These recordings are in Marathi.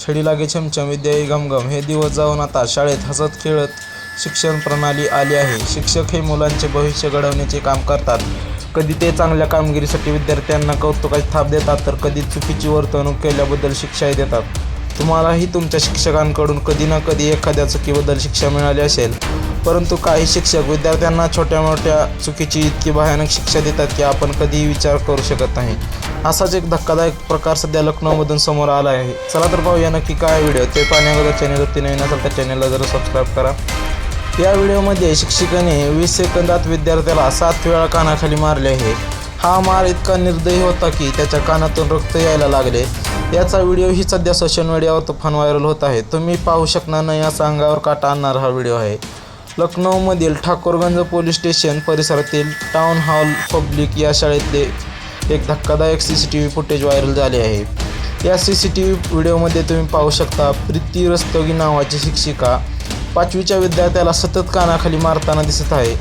छडी लागे छमछम विद्याई घमघम हे दिवस जाऊन आता शाळेत हसत खेळत शिक्षण प्रणाली आली आहे. शिक्षक हे मुलांचे भविष्य घडवण्याचे काम करतात. कधी ते चांगल्या कामगिरीसाठी विद्यार्थ्यांना कौतुकाची थाप देतात तर कधी चुकीची वर्तणूक केल्याबद्दल शिक्षाही देतात. तुम्हालाही तुमच्या शिक्षकांकडून कधी ना कधी एखाद्या चुकीबद्दल शिक्षा मिळाली असेल. परंतु काही शिक्षक विद्यार्थ्यांना छोट्या मोठ्या चुकीची इतकी भयानक शिक्षा देतात की आपण कधीही विचार करू शकत नाही. असाच एक धक्कादायक प्रकार सध्या लखनौमधून समोर आला आहे. चला तर पाहूया नक्की काय व्हिडिओ ते पाहण्याअगोदर चॅनलवरती नवीन असेल तर चॅनलला जरा सबस्क्राईब करा. या व्हिडिओमध्ये शिक्षकाने वीस सेकंदात विद्यार्थ्याला सात वेळा कानाखाली मारले आहे. हा मार इतका निर्दयी होता की त्याच्या कानातून रक्त यायला लागले. याचा व्हिडिओही सध्या सोशल मीडियावर तुफान व्हायरल होत आहे. तुम्ही पाहू शकणार नाही असा अंगावर काटा आणणार हा व्हिडिओ आहे. लखनौमधील ठाकूरगंज पोलीस स्टेशन परिसरातील टाउन हॉल पब्लिक या शाळेतले एक धक्कादायक C C T V footage viral झाले आहे. या सी सी टी व्ही व्हिडिओमध्ये तुम्ही पाहू शकता प्रीती रस्तोगी नावाची शिक्षिका पाचवीच्या विद्यार्थ्याला सतत कानाखाली मारताना दिसत आहे.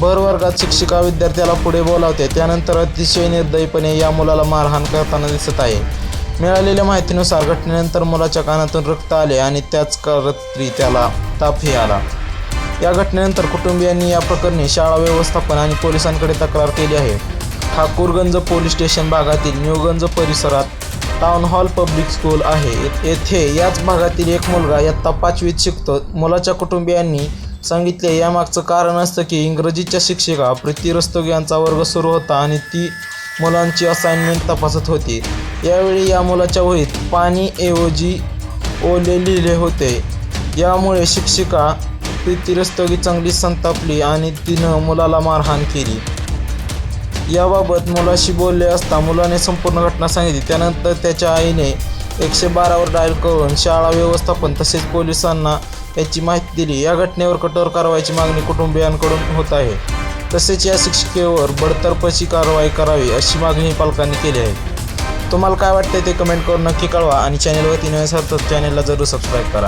भर वर्गात शिक्षिका विद्यार्थ्याला पुढे बोलावते. त्यानंतर अतिशय निर्दयीपणे या मुलाला मारहाण करताना दिसत आहे. मिळालेल्या माहितीनुसार घटनेनंतर मुलाच्या कानातून रक्त आले आणि त्याच रात्री त्याला तापही आला. या घटनेनंतर कुटुंबियांनी या प्रकरणी शाळा व्यवस्थापन आणि पोलिसांकडे तक्रार केली आहे. ठाकूरगंज पोलीस स्टेशन भागातील न्यूगंज परिसरात टाउन हॉल पब्लिक स्कूल आहे. येथे याच भागातील एक मुलगा इयत्ता पाचवीत शिकतो मुलाच्या कुटुंबियांनी सांगितले यामागचं कारण असतं की इंग्रजीच्या शिक्षिका प्रीती रस्तोगी यांचा वर्ग सुरू होता आणि ती मुलांची असाइनमेंट तपासत होती. यावेळी या मुलाच्या वहीत पाणी ऐवजी ओले लिहिले होते. यामुळे शिक्षिका प्रीती रस्तोगी चांगली संतापली आणि तिनं मुलाला मारहाण केली. याबाबत मुलाशी बोलले असता मुलाने संपूर्ण घटना सांगितली. त्यानंतर त्याच्या आईने एकशे बारावर डायल करून शाळा व्यवस्थापन तसेच पोलिसांना याची माहिती दिली. या घटनेवर कठोर कारवाईची मागणी कुटुंबियांकडून होत आहे. तसेच या शिक्षिकेवर बडतर्फची कारवाई करावी अशी मागणी पालकांनी केली आहे. तुम्हाला काय वाटते ते कमेंट करून नक्की कळवा आणि चॅनलवरती नवीन असाल तर चॅनलला जरूर सबस्क्राईब करा.